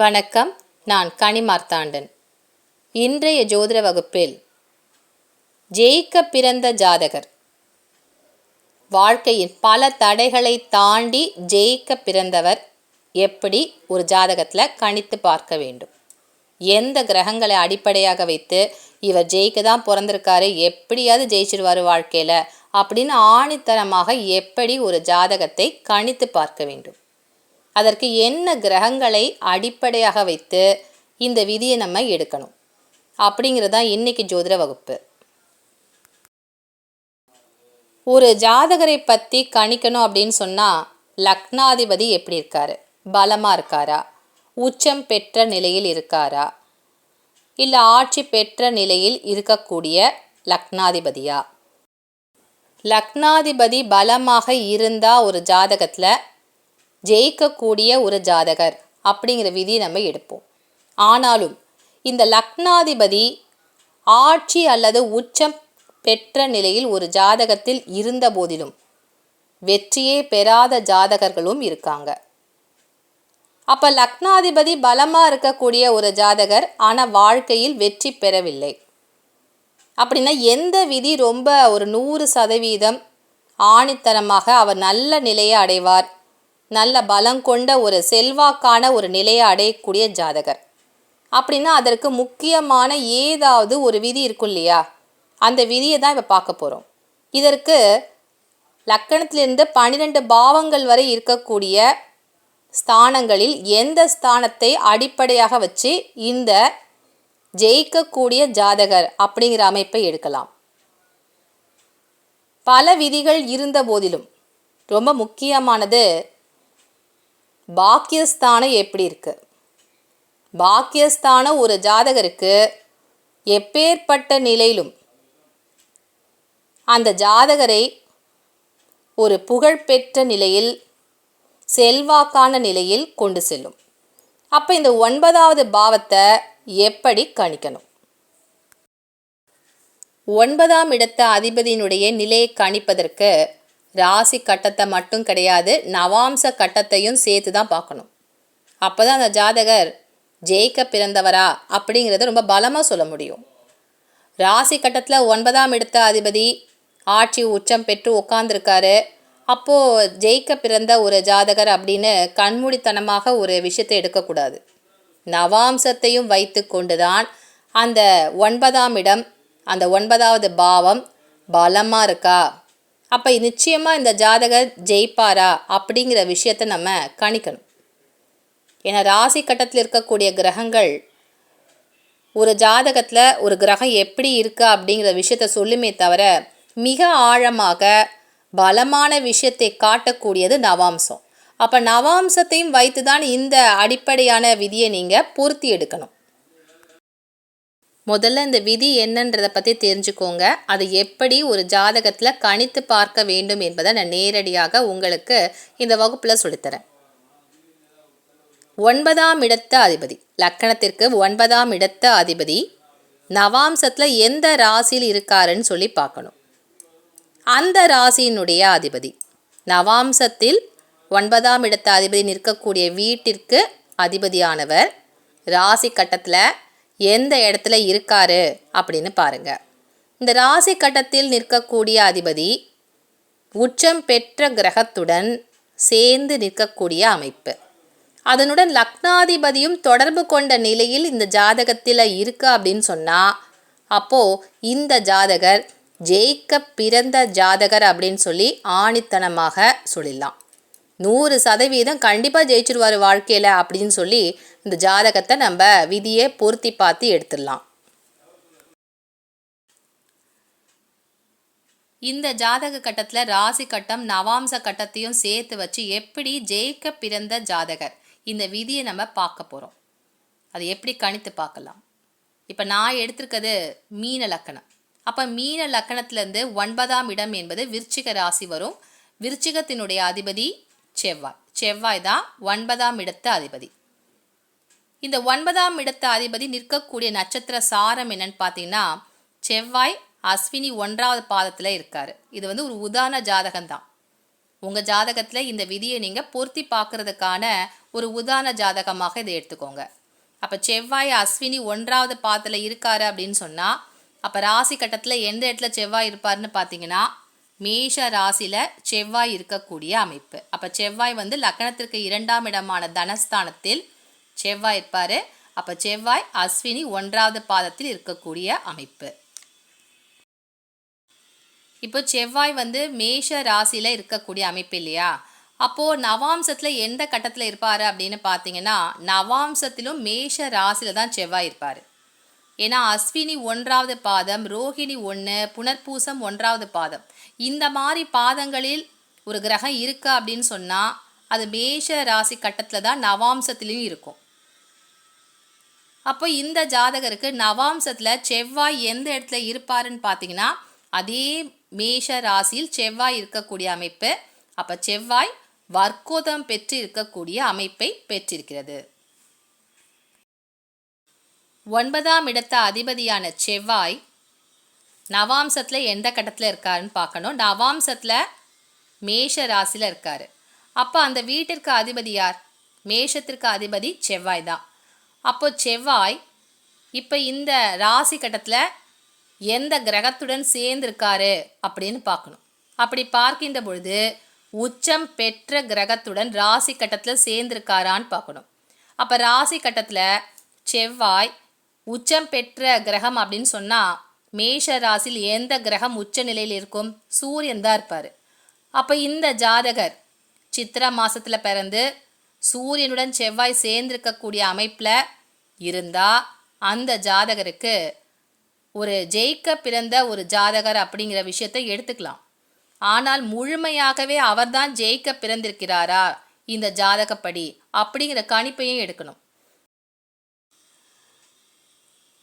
வணக்கம். நான் கனிமார்த்தாண்டன் இன்றைய ஜோதிட வகுப்பில் ஜெயிக்க பிறந்த ஜாதகர். வாழ்க்கையின் பல தடைகளை தாண்டி ஜெயிக்க பிறந்தவர் எப்படி? ஒரு ஜாதகத்தில் கணித்து பார்க்க வேண்டும். எந்த கிரகங்களை அடிப்படையாக வைத்து இவர் ஜெயிக்க தான் பிறந்திருக்காரு எப்படியாவது ஜெயிச்சிருவார் வாழ்க்கையில் அப்படின்னு ஆணித்தரமாக எப்படி ஒரு ஜாதகத்தை கணித்து பார்க்க வேண்டும். அதற்கு என்ன கிரகங்களை அடிப்படையாக வைத்து இந்த விதியை நம்ம எடுக்கணும்? அப்படிங்கிறது தான் இன்றைக்கி ஜோதிட வகுப்பு. ஒரு ஜாதகரை பற்றி கணிக்கணும் அப்படின்னு சொன்னால் லக்னாதிபதி எப்படி இருக்காரு? பலமாக இருக்காரா? உச்சம் பெற்ற நிலையில் இருக்காரா? இல்லை ஆட்சி பெற்ற நிலையில் இருக்கக்கூடிய லக்னாதிபதியா? லக்னாதிபதி பலமாக இருந்தால் ஒரு ஜாதகத்தில் ஜெயிக்கக்கூடிய ஒரு ஜாதகர் அப்படிங்கிற விதி நம்ம எடுப்போம். ஆனாலும் இந்த லக்னாதிபதி ஆட்சி அல்லது உச்சம் பெற்ற நிலையில் ஒரு ஜாதகத்தில் இருந்த போதிலும் வெற்றியே பெறாத ஜாதகர்களும் இருக்காங்க. அப்போ லக்னாதிபதி பலமாக இருக்கக்கூடிய ஒரு ஜாதகர் ஆனால் வாழ்க்கையில் வெற்றி பெறவில்லை. அப்படின்னா எந்த விதி ரொம்ப ஒரு நூறு சதவீதம் ஆணித்தனமாக அவர் நல்ல நிலையை அடைவார் நல்ல பலம் கொண்ட ஒரு செல்வாக்கான ஒரு நிலையை அடையக்கூடிய ஜாதகர். அப்படின்னா அதற்கு முக்கியமான ஏதாவது ஒரு விதி இருக்கும் இல்லையா? அந்த விதியை தான் இப்போ பார்க்க போகிறோம் இதற்கு லக்கணத்திலிருந்து பன்னிரெண்டு பாவங்கள் வரை இருக்கக்கூடிய ஸ்தானங்களில் எந்த ஸ்தானத்தை அடிப்படையாக வச்சு இந்த ஜெயிக்கக்கூடிய ஜாதகர் அப்படிங்கிற அமைப்பை எடுக்கலாம். பல விதிகள் இருந்த போதிலும் ரொம்ப முக்கியமானது பாக்கியஸ்தானம் எப்படி இருக்கு? பாக்கியஸ்தானம் ஒரு ஜாதகருக்கு எப்பேற்பட்ட நிலையிலும் அந்த ஜாதகரை ஒரு புகழ்பெற்ற நிலையில் செல்வாக்கான நிலையில் கொண்டு செல்லும். அப்போ இந்த ஒன்பதாவது பாவத்தை எப்படி கணிக்கணும்? ஒன்பதாம் இடத்த அதிபதியினுடைய நிலையை கணிப்பதற்கு ராசி கட்டத்தை மட்டும் கிடையாது நவாம்ச கட்டத்தையும் சேர்த்து தான் பார்க்கணும். அப்போ தான் அந்த ஜாதகர் ஜெயிக்க பிறந்தவரா அப்படிங்கிறத ரொம்ப பலமாக சொல்ல முடியும். ராசி கட்டத்தில் ஒன்பதாம் இடத்த அதிபதி ஆட்சி உச்சம் பெற்று உட்காந்துருக்காரு அப்போது ஜெயிக்க பிறந்த ஒரு ஜாதகர் அப்படின்னு கண்மூடித்தனமாக ஒரு விஷயத்தை எடுக்கக்கூடாது. நவாம்சத்தையும் வைத்து கொண்டு தான் அந்த ஒன்பதாம் இடம் அந்த ஒன்பதாவது பாவம் பலமாக இருக்கா? அப்போ நிச்சயமாக இந்த ஜாதகர் ஜெயிப்பாரா அப்படிங்கிற விஷயத்தை நம்ம கணிக்கணும். ஏன்னா ராசி கட்டத்தில் இருக்கக்கூடிய கிரகங்கள் ஒரு ஜாதகத்தில் ஒரு கிரகம் எப்படி இருக்கா அப்படிங்கிற விஷயத்த சொல்லுமே தவிர மிக ஆழமாக பலமான விஷயத்தை காட்டக்கூடியது நவாம்சம். அப்போ நவாம்சத்தையும் வைத்து தான் இந்த அடிப்படையான விதியை நீங்கள் பொருத்தி எடுக்கணும். முதல்ல இந்த விதி என்னன்றதை பற்றி தெரிஞ்சுக்கோங்க. அது எப்படி ஒரு ஜாதகத்தில் கணித்து பார்க்க வேண்டும் என்பதை நான் நேரடியாக உங்களுக்கு இந்த வகுப்பில் சொல்லித்தரேன். ஒன்பதாம் இடத்த அதிபதி. லக்கணத்திற்கு ஒன்பதாம் இடத்த அதிபதி நவாம்சத்தில் எந்த ராசியில் இருக்காருன்னு சொல்லி பார்க்கணும். அந்த ராசியினுடைய அதிபதி நவாம்சத்தில் ஒன்பதாம் இடத்த அதிபதி நிற்கக்கூடிய வீட்டிற்கு அதிபதியானவர். ராசி கட்டத்தில் எந்த இடத்துல இருக்காரு அப்படின்னு பாருங்க. இந்த ராசி கட்டத்தில் நிற்கக்கூடிய அதிபதி உச்சம் பெற்ற கிரகத்துடன் சேர்ந்து நிற்கக்கூடிய அமைப்பு. அதனுடன் லக்னாதிபதியும் தொடர்பு கொண்ட நிலையில் இந்த ஜாதகத்தில் இருக்கு அப்படின்னு சொன்னால் அப்போது இந்த ஜாதகர் ஜெயிக்க பிறந்த ஜாதகர் அப்படின்னு சொல்லி ஆணித்தனமாக சொல்லிடலாம். நூறு சதவீதம் கண்டிப்பாக ஜெயிச்சிருவார் வாழ்க்கையில் அப்படின்னு சொல்லி இந்த ஜாதகத்தை நம்ம விதியை பொருத்தி பார்த்து எடுத்துடலாம். இந்த ஜாதக கட்டத்தில் ராசி கட்டம் நவாம்ச கட்டத்தையும் சேர்த்து வச்சு எப்படி ஜெயிக்க பிறந்த ஜாதகர்? இந்த விதியை நம்ம பார்க்க போகிறோம் அதை எப்படி கணித்து பார்க்கலாம்? இப்போ நான் எடுத்திருக்கிறது மீன லக்கணம். அப்போ மீன லக்கணத்திலேருந்து ஒன்பதாம் இடம் என்பது விருச்சிக ராசி வரும். விருச்சிகத்தினுடைய அதிபதி செவ்வாய். செவ்வாய் தான் ஒன்பதாம் இடத்து அதிபதி. இந்த ஒன்பதாம் இடத்து அதிபதி நிற்கக்கூடிய நட்சத்திர சாரம் என்னன்னு பார்த்தீங்கன்னா செவ்வாய் அஸ்வினி ஒன்றாவது பாதத்தில் இருக்கார். இது வந்து ஒரு உதாரண ஜாதகம் தான் உங்கள் ஜாதகத்தில் இந்த விதியை நீங்கள் பொருத்தி பார்க்கறதுக்கான ஒரு உதாரண ஜாதகமாக இதை எடுத்துக்கோங்க. அப்போ செவ்வாய் அஸ்வினி ஒன்றாவது பாதத்தில் இருக்காரு அப்படின்னு சொன்னால் அப்போ ராசி கட்டத்தில் எந்த இடத்துல செவ்வாய் இருப்பாருன்னு பார்த்தீங்கன்னா மேஷ ராசியில் செவ்வாய் இருக்கக்கூடிய அமைப்பு. அப்போ செவ்வாய் வந்து லக்னத்திற்கு இரண்டாம் இடமான தனஸ்தானத்தில் செவ்வாய் இருப்பார். அப்போ செவ்வாய் அஸ்வினி ஒன்றாவது பாதத்தில் இருக்கக்கூடிய அமைப்பு. இப்போ செவ்வாய் வந்து மேஷ ராசியில் இருக்கக்கூடிய அமைப்பு இல்லையா? அப்போது நவாம்சத்தில் எந்த கட்டத்தில் இருப்பார் அப்படின்னு பார்த்தீங்கன்னா நவாம்சத்திலும் மேஷ ராசியில் தான் செவ்வாய் இருப்பார். ஏன்னா அஸ்வினி ஒன்றாவது பாதம் ரோஹிணி ஒன்று புனர்பூசம் ஒன்றாவது பாதம். இந்த மாதிரி பாதங்களில் ஒரு கிரகம் இருக்கா அப்படின்னு சொன்னால் அது மேஷ ராசி கட்டத்தில் தான் நவாம்சத்துலேயும் இருக்கும். அப்போ இந்த ஜாதகருக்கு நவாம்சத்தில் செவ்வாய் எந்த இடத்துல இருப்பாருன்னு பார்த்தீங்கன்னா அதே மேஷ ராசியில் செவ்வாய் இருக்கக்கூடிய அமைப்பு. அப்போ செவ்வாய் வர்க்கோதம் பெற்று இருக்கக்கூடிய அமைப்பை பெற்றிருக்கிறது. ஒன்பதாம் இடத்த அதிபதியான செவ்வாய் நவாம்சத்தில் எந்த கட்டத்தில் இருக்காருன்னு பார்க்கணும். நவாம்சத்தில் மேஷ ராசியில் இருக்கார். அப்போ அந்த வீட்டிற்கு அதிபதி யார்? மேஷத்திற்கு அதிபதி செவ்வாய் தான். அப்போ செவ்வாய் இப்போ இந்த ராசி கட்டத்தில் எந்த கிரகத்துடன் சேர்ந்திருக்காரு அப்படின்னு பார்க்கணும். அப்படி பார்க்கின்ற பொழுது உச்சம் பெற்ற கிரகத்துடன் ராசி கட்டத்தில் சேர்ந்திருக்காரான்னு பார்க்கணும். அப்போ ராசி கட்டத்தில் செவ்வாய் உச்சம் பெற்ற கிரகம் அப்படின்னு சொன்னால் மேஷ ராசியில் எந்த கிரகம் உச்ச நிலையில் இருக்கும்? சூரியன் தான் இருப்பார். அப்போ இந்த ஜாதகர் சித்திர மாதத்தில் பிறந்து சூரியனுடன் செவ்வாய் சேர்ந்திருக்கக்கூடிய அமைப்பில் இருந்தால் அந்த ஜாதகருக்கு ஒரு ஜெயிக்க பிறந்த ஒரு ஜாதகர் அப்படிங்கிற விஷயத்தை எடுத்துக்கலாம். ஆனால் முழுமையாகவே அவர்தான் ஜெயிக்க பிறந்திருக்கிறாரா இந்த ஜாதகப்படி அப்படிங்கிற கணிப்பையும் எடுக்கணும்.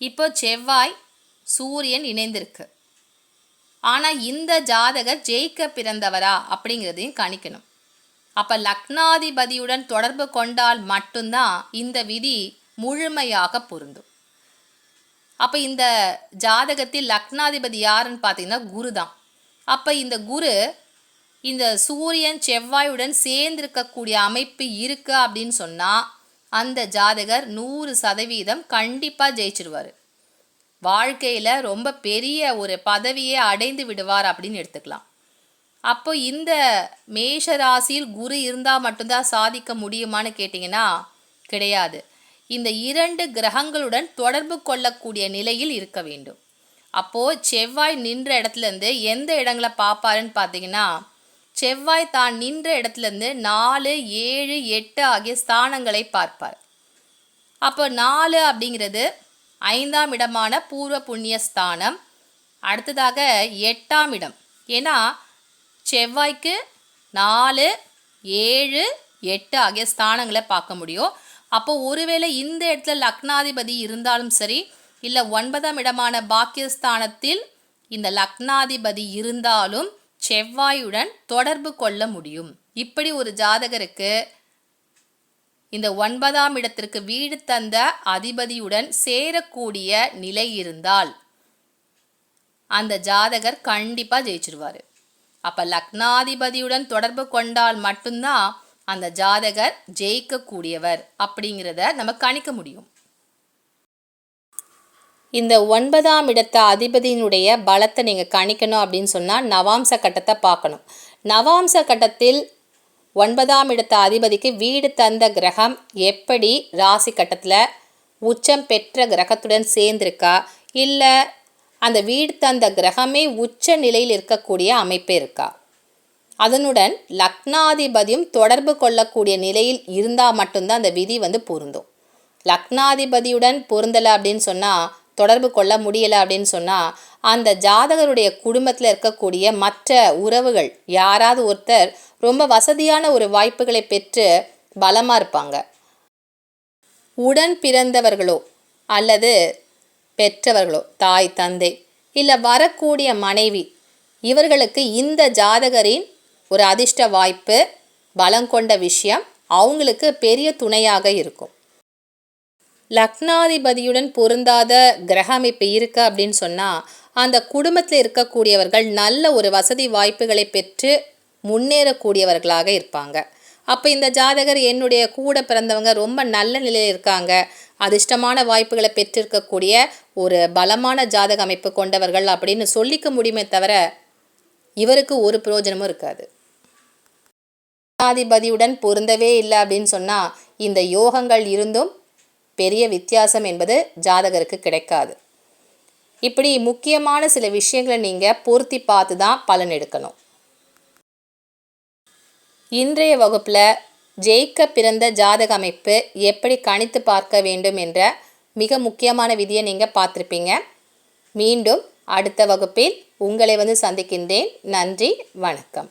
இப்போ செவ்வாய் சூரியன் இணைந்திருக்கு. ஆனால் இந்த ஜாதகர் ஜெயிக்க பிறந்தவரா அப்படிங்கிறதையும் கணிக்கணும். அப்போ லக்னாதிபதியுடன் தொடர்பு கொண்டால் மட்டும்தான் இந்த விதி முழுமையாக பொருந்தும். அப்போ இந்த ஜாதகத்தில் லக்னாதிபதி யாருன்னு பார்த்தீங்கன்னா குரு தான். அப்போ இந்த குரு இந்த சூரியன் செவ்வாயுடன் சேர்ந்திருக்கக்கூடிய அமைப்பு இருக்கு அப்படின்னு சொன்னால் அந்த ஜாதகர் நூறு சதவீதம் கண்டிப்பாக ஜெயிச்சிருவார். வாழ்க்கையில் ரொம்ப பெரிய ஒரு பதவியை அடைந்து விடுவார் அப்படின்னு எடுத்துக்கலாம். அப்போ இந்த மேஷ ராசியில் குரு இருந்தால் மட்டும்தான் சாதிக்க முடியுமான்னு கேட்டிங்கன்னா கிடையாது. இந்த இரண்டு கிரகங்களுடன் தொடர்பு கொள்ளக்கூடிய நிலையில் இருக்க வேண்டும். அப்போது செவ்வாய் நின்ற இடத்துலேருந்து எந்த இடங்களை பார்ப்பாருன்னு பார்த்தீங்கன்னா செவ்வாய் தான் நின்ற இடத்துலேருந்து நாலு ஏழு எட்டு ஆகிய ஸ்தானங்களை பார்ப்பார். அப்போ நாலு அப்படிங்கிறது ஐந்தாம் இடமான பூர்வ புண்ணிய ஸ்தானம். அடுத்ததாக எட்டாம் இடம். ஏன்னா செவ்வாய்க்கு நாலு ஏழு எட்டு ஆகிய ஸ்தானங்களை பார்க்க முடியும். அப்போ ஒருவேளை இந்த இடத்துல லக்னாதிபதி இருந்தாலும் சரி இல்லை ஒன்பதாம் இடமான பாக்கியஸ்தானத்தில் இந்த லக்னாதிபதி இருந்தாலும் செவ்வாயுடன் தொடர்பு கொள்ள முடியும். இப்படி ஒரு ஜாதகருக்கு இந்த ஒன்பதாம் இடத்திற்கு வீடு தந்த அதிபதியுடன் சேரக்கூடிய நிலை இருந்தால் அந்த ஜாதகர் கண்டிப்பாக ஜெயிச்சிருவார். அப்போ லக்னாதிபதியுடன் தொடர்பு கொண்டால் மட்டும்தான் அந்த ஜாதகர் ஜெயிக்கக்கூடியவர் அப்படிங்கிறத நம்ம கணிக்க முடியும். இந்த ஒன்பதாம் இடத்த அதிபதியினுடைய பலத்தை நீங்கள் கணிக்கணும் அப்படின்னு சொன்னால் நவாம்ச கட்டத்தை பார்க்கணும். நவாம்ச கட்டத்தில் ஒன்பதாம் இடத்த அதிபதிக்கு வீடு தந்த கிரகம் எப்படி ராசி கட்டத்தில் உச்சம் பெற்ற கிரகத்துடன் சேர்ந்திருக்கா? இல்லை அந்த வீடு தந்த கிரகமே உச்ச நிலையில் இருக்கக்கூடிய அமைப்பு இருக்கா? அதனுடன் லக்னாதிபதியும் தொடர்பு கொள்ளக்கூடிய நிலையில் இருந்தால் மட்டும்தான் அந்த விதி வந்து பொருந்தும். லக்னாதிபதியுடன் பொருந்தலை அப்படின்னு சொன்னால் தொடர்பு கொள்ள முடியலை அப்படின்னு சொன்னால் அந்த ஜாதகருடைய குடும்பத்தில் இருக்கக்கூடிய மற்ற உறவுகள் யாராவது ஒருத்தர் ரொம்ப வசதியான ஒரு வாய்ப்புகளை பெற்று பலமாக இருப்பாங்க. உடன் பிறந்தவர்களோ அல்லது பெற்றவர்களோ தாய் தந்தை இல்லை வரக்கூடிய மனைவி இவர்களுக்கு இந்த ஜாதகரின் ஒரு அதிர்ஷ்ட வாய்ப்பு பலம் கொண்ட விஷயம் அவங்களுக்கு பெரிய துணையாக இருக்கும். லக்னாதிபதியுடன் பொருந்தாத கிரக அமைப்பு இருக்கு அப்படின்னு சொன்னால் அந்த குடும்பத்தில் இருக்கக்கூடியவர்கள் நல்ல ஒரு வசதி வாய்ப்புகளை பெற்று முன்னேறக்கூடியவர்களாக இருப்பாங்க. அப்போ இந்த ஜாதகர் என்னுடைய கூட பிறந்தவங்க ரொம்ப நல்ல நிலையில் இருக்காங்க. அதிர்ஷ்டமான வாய்ப்புகளை பெற்றிருக்கக்கூடிய ஒரு பலமான ஜாதக அமைப்பு கொண்டவர்கள் அப்படின்னு சொல்லிக்க முடியுமே தவிர இவருக்கு ஒரு பிரயோஜனமும் இருக்காது. ஜனாதிபதியுடன் பொருந்தவே இல்லை அப்படின்னு சொன்னால் இந்த யோகங்கள் இருந்தும் பெரிய வித்தியாசம் என்பது ஜாதகருக்கு கிடைக்காது. இப்படி முக்கியமான சில விஷயங்களை நீங்கள் பொருத்தி பார்த்து தான் பலன் எடுக்கணும். இன்றைய வகுப்பில் ஜெயிக்க பிறந்த ஜாதக அமைப்பு எப்படி கணித்து பார்க்க வேண்டும் என்ற மிக முக்கியமான விதியை நீங்கள் பார்த்துருப்பீங்க. மீண்டும் அடுத்த வகுப்பில் உங்களை வந்து சந்திக்கின்றேன். நன்றி வணக்கம்.